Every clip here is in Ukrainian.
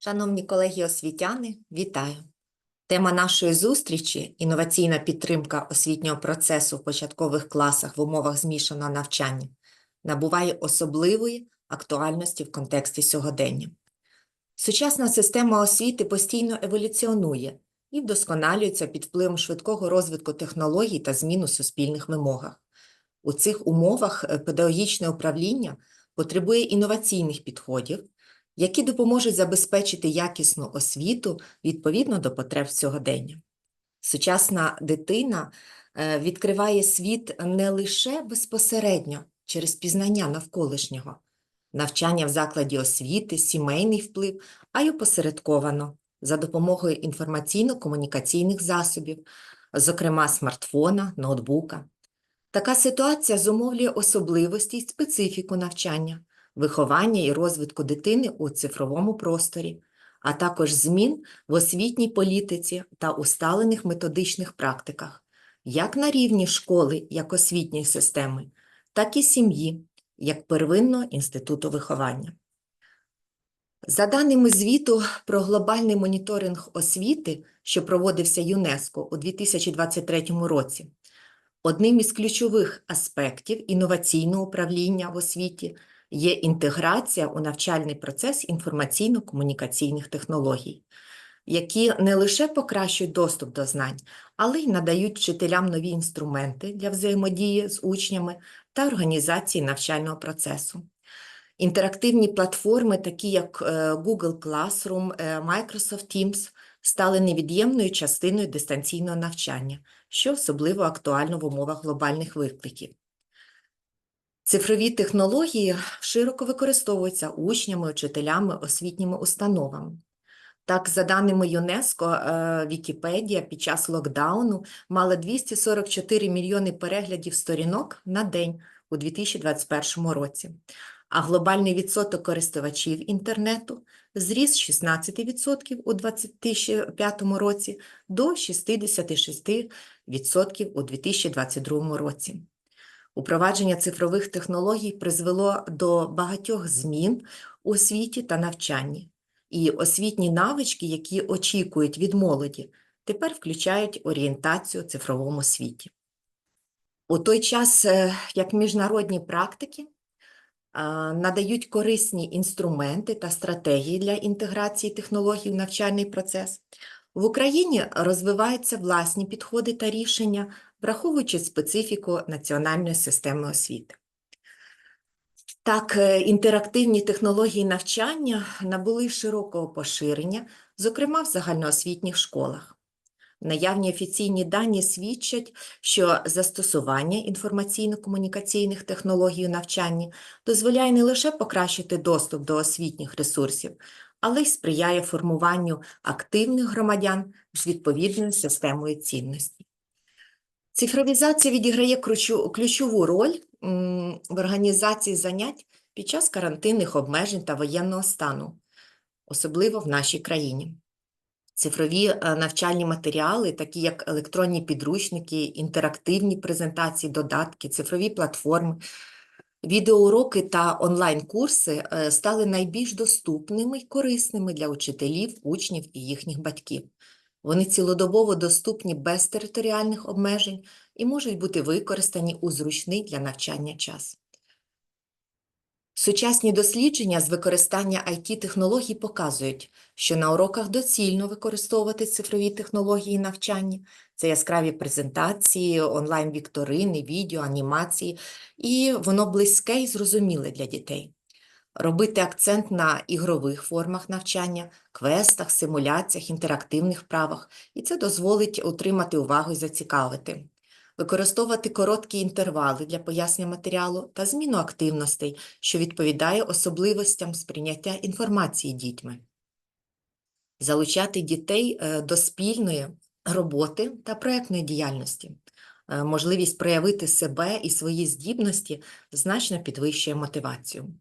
Шановні колеги освітяни, вітаю! Тема нашої зустрічі інноваційна підтримка освітнього процесу в початкових класах в умовах змішаного навчання набуває особливої актуальності в контексті сьогодення. Сучасна система освіти постійно еволюціонує і вдосконалюється під впливом швидкого розвитку технологій та змін у суспільних вимогах. У цих умовах педагогічне управління потребує інноваційних підходів, які допоможуть забезпечити якісну освіту відповідно до потреб сьогодення. Сучасна дитина е, відкриває світ не лише безпосередньо через пізнання навколишнього, навчання в закладі освіти, сімейний вплив, а й опосередковано за допомогою інформаційно-комунікаційних засобів, зокрема смартфона, ноутбука. Така ситуація зумовлює особливості й специфіку навчання, виховання і розвитку дитини у цифровому просторі, а також змін в освітній політиці та усталених методичних практиках, як на рівні школи як освітньої системи, так і сім'ї як первинного інституту виховання. За даними звіту про глобальний моніторинг освіти, що проводився ЮНЕСКО у 2023 році, одним із ключових аспектів інноваційного управління в освіті є інтеграція у навчальний процес інформаційно-комунікаційних технологій, які не лише покращують доступ до знань, але й надають вчителям нові інструменти для взаємодії з учнями та організації навчального процесу. Інтерактивні платформи, такі як е, Google Classroom, е, Microsoft Teams, стали невід'ємною частиною дистанційного навчання, що особливо актуально в умовах глобальних викликів. Цифрові технології широко використовуються учнями, учителями, освітніми установами. Так, за даними ЮНЕСКО, е, Вікіпедія під час локдауну мала 244 мільйони переглядів сторінок на день у 2021 році, а глобальний відсоток користувачів інтернету зріс з 16% у 2005 році до 66% у 2022 році. Упровадження цифрових технологій призвело до багатьох змін у освіті та навчанні, і освітні навички, які очікують від молоді, тепер включають орієнтацію у цифровому світі. У той час, е, як міжнародні практики надають корисні інструменти та стратегії для інтеграції технологій в навчальний процес, в Україні розвиваються власні підходи та рішення, враховуючи специфіку національної системи освіти. Так, е, інтерактивні технології навчання набули широкого поширення, зокрема в загальноосвітніх школах. Наявні офіційні дані свідчать, що застосування інформаційно-комунікаційних технологій у навчанні дозволяє не лише покращити доступ до освітніх ресурсів, але й сприяє формуванню активних громадян з відповідною системою цінностей. Цифровізація відіграє ключову роль в організації занять під час карантинних обмежень та воєнного стану, особливо в нашій країні. Цифрові е, навчальні матеріали, такі як електронні підручники, інтерактивні презентації, додатки, цифрові платформи, відеоуроки та онлайн-курси е, стали найбільш доступними й корисними для учителів, учнів і їхніх батьків. Вони цілодобово доступні без територіальних обмежень і можуть бути використані у зручний для навчання час. Сучасні дослідження з використання IT-технологій показують, що на уроках доцільно використовувати цифрові технології навчання, це яскраві презентації, онлайн-вікторини, відео, анімації, і воно близьке і зрозуміле для дітей. Робити акцент на ігрових формах навчання, квестах, симуляціях, інтерактивних вправах, і це дозволить утримати увагу і зацікавити використовувати короткі інтервали для пояснення матеріалу та зміну активностей, що відповідає особливостям сприйняття інформації дітьми, залучати дітей е, до спільної роботи та проєктної діяльності. Е, Можливість проявити себе і свої здібності значно підвищує мотивацію.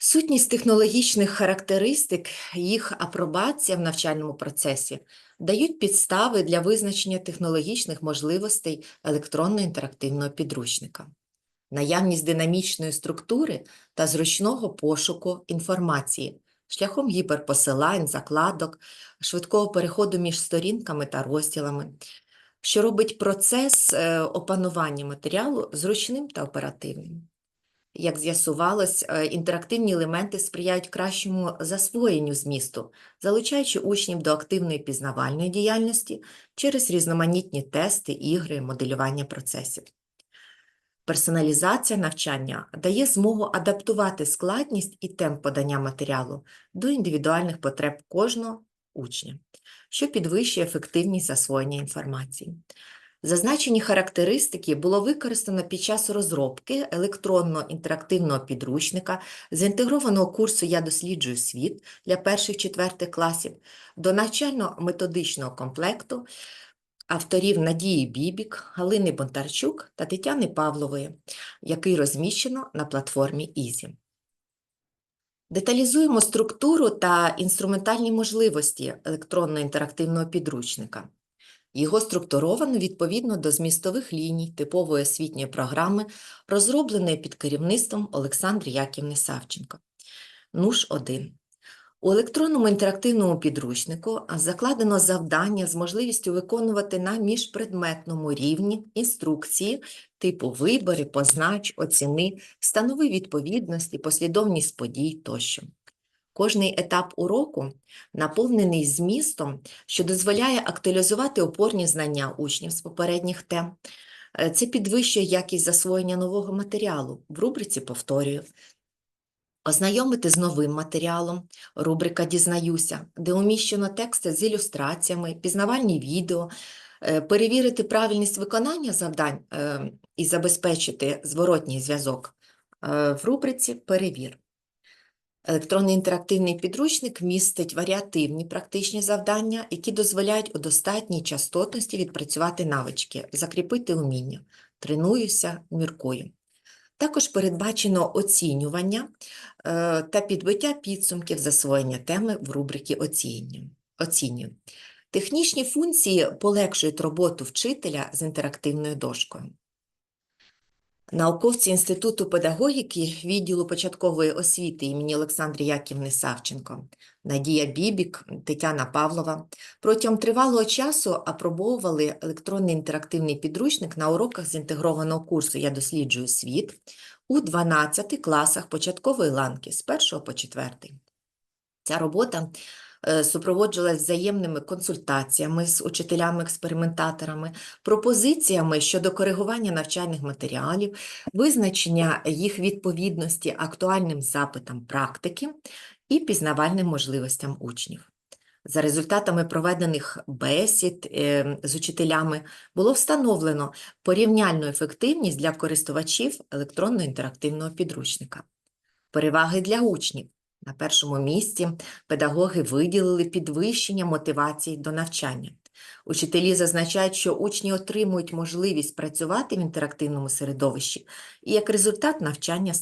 Сутність технологічних характеристик, їх апробація в навчальному процесі дають підстави для визначення технологічних можливостей електронно-інтерактивного підручника. Наявність динамічної структури та зручного пошуку інформації шляхом гіперпосилань, закладок, швидкого переходу між сторінками та розділами, що робить процес е, опанування матеріалу зручним та оперативним. Як з'ясувалось, е, інтерактивні елементи сприяють кращому засвоєнню змісту, залучаючи учнів до активної пізнавальної діяльності через різноманітні тести, ігри, моделювання процесів. Персоналізація навчання дає змогу адаптувати складність і темп подання матеріалу до індивідуальних потреб кожного учня, що підвищує ефективність засвоєння інформації. Зазначені характеристики було використано під час розробки електронно-інтерактивного підручника з інтегрованого курсу «Я досліджую світ» для перших-четвертих класів до навчально-методичного комплекту авторів Надії Бібік, Галини Бонтарчук та Тетяни Павлової, який розміщено на платформі Ізі. Деталізуємо структуру та інструментальні можливості електронно-інтерактивного підручника. Його структуровано відповідно до змістових ліній типової освітньої програми, розробленої під керівництвом Олександри Яківни Савченко. НУШ 1. У електронному інтерактивному підручнику закладено завдання з можливістю виконувати на міжпредметному рівні інструкції типу вибори, познач, оціни, встанови відповідності, послідовність подій тощо. Кожний етап уроку наповнений змістом, що дозволяє актуалізувати опорні знання учнів з попередніх тем. Е, Це підвищує якість засвоєння нового матеріалу. В рубриці повторюю. Ознайомити з новим матеріалом, рубрика Дізнаюся, де уміщено тексти з ілюстраціями, пізнавальні відео, е, перевірити правильність виконання завдань е, і забезпечити зворотній зв'язок е, в рубриці Перевір. Електронний інтерактивний підручник містить варіативні практичні завдання, які дозволяють у достатній частотності відпрацювати навички, закріпити уміння. Тренуюся, міркую. Також передбачено оцінювання е, та підбиття підсумків засвоєння теми в рубриці «Оцінюю». Технічні функції полегшують роботу вчителя з інтерактивною дошкою. Науковці Інституту педагогіки відділу початкової освіти імені Олександри Яківни Савченко, Надія Бібік, Тетяна Павлова протягом тривалого часу апробовували електронний інтерактивний підручник на уроках з інтегрованого курсу «Я досліджую світ» у 12 класах початкової ланки з 1 по 4. Ця робота супроводжувалась взаємними консультаціями з учителями-експериментаторами, пропозиціями щодо коригування навчальних матеріалів, визначення їх відповідності актуальним запитам практики і пізнавальним можливостям учнів. За результатами проведених бесід е, з учителями було встановлено порівняльну ефективність для користувачів електронно-інтерактивного підручника. Переваги для учнів. На першому місці педагоги виділили підвищення мотивації до навчання. Учителі зазначають, що учні отримують можливість працювати в інтерактивному середовищі, і як результат навчання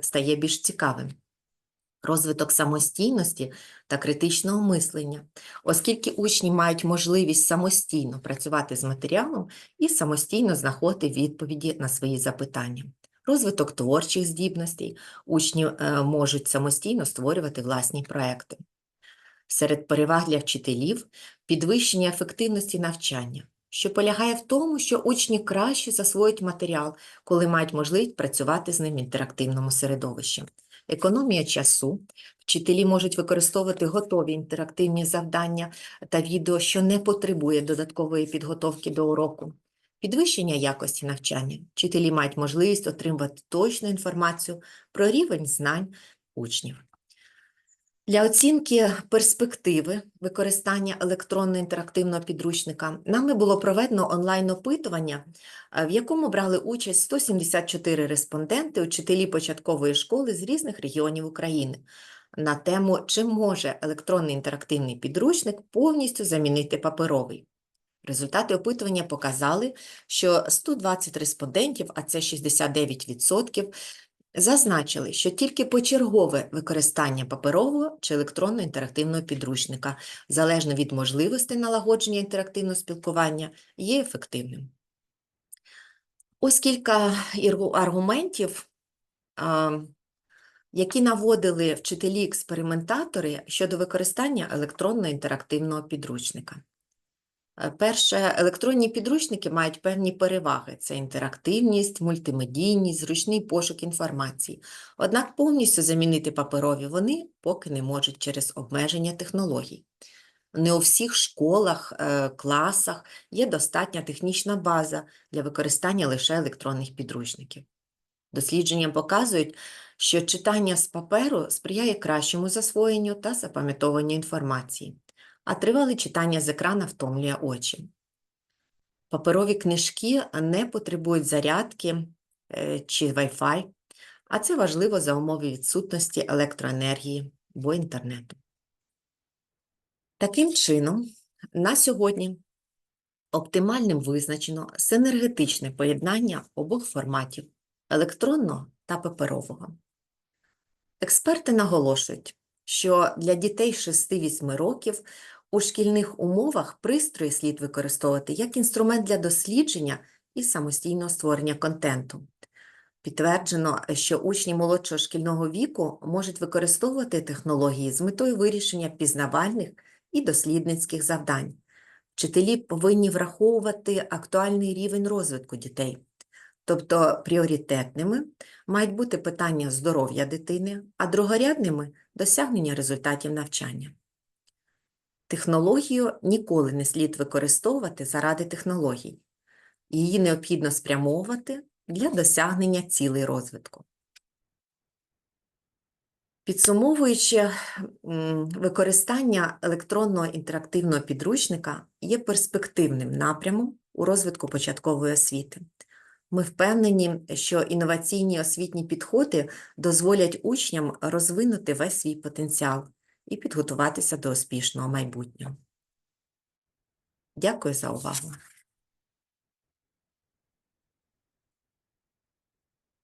стає більш цікавим. Розвиток самостійності та критичного мислення, оскільки учні мають можливість самостійно працювати з матеріалом і самостійно знаходити відповіді на свої запитання. Розвиток творчих здібностей, учні е, можуть самостійно створювати власні проекти. Серед переваг для вчителів підвищення ефективності навчання, що полягає в тому, що учні краще засвоюють матеріал, коли мають можливість працювати з ним в інтерактивному середовищі. Економія часу. Вчителі можуть використовувати готові інтерактивні завдання та відео, що не потребує додаткової підготовки до уроку. Підвищення якості навчання. Вчителі мають можливість отримувати точну інформацію про рівень знань учнів. Для оцінки перспективи використання електронно-інтерактивного підручника нами було проведено онлайн-опитування, е, в якому брали участь 174 респонденти, учителі початкової школи з різних регіонів України на тему, чи може електронний інтерактивний підручник повністю замінити паперовий. Результати опитування показали, що 120 респондентів, а це 69%, зазначили, що тільки почергове використання паперового чи електронно-інтерактивного підручника, залежно від можливостей налагодження інтерактивного спілкування, є ефективним. Ось кілька аргументів, які наводили вчителі-експериментатори щодо використання електронно-інтерактивного підручника. Е, Перше, електронні підручники мають певні переваги: це інтерактивність, мультимедійність, зручний пошук інформації. Однак повністю замінити паперові вони поки не можуть через обмеження технологій. Не у всіх школах, е, класах є достатня технічна база для використання лише електронних підручників. Дослідження показують, що читання з паперу сприяє кращому засвоєнню та запам'ятовуванню інформації, а тривале читання з екрана втомлює очі. Паперові книжки не потребують зарядки е, чи Wi-Fi, а це важливо за умови відсутності електроенергії або інтернету. Таким чином, на сьогодні оптимальним визначено синергетичне поєднання обох форматів електронного та паперового. Експерти наголошують, що для дітей 6-8 років у шкільних умовах пристрої слід використовувати як інструмент для дослідження і самостійного створення контенту. Підтверджено, що учні молодшого шкільного віку можуть використовувати технології з метою вирішення пізнавальних і дослідницьких завдань. Вчителі повинні враховувати актуальний рівень розвитку дітей. Тобто пріоритетними мають бути питання здоров'я дитини, а другорядними досягнення результатів навчання. Технологію ніколи не слід використовувати заради технологій. Її необхідно спрямовувати для досягнення цілей розвитку. Підсумовуючи, використання електронного інтерактивного підручника є перспективним напрямом у розвитку початкової освіти. Ми впевнені, що інноваційні освітні підходи дозволять учням розвинути весь свій потенціал і підготуватися до успішного майбутнього. Дякую за увагу.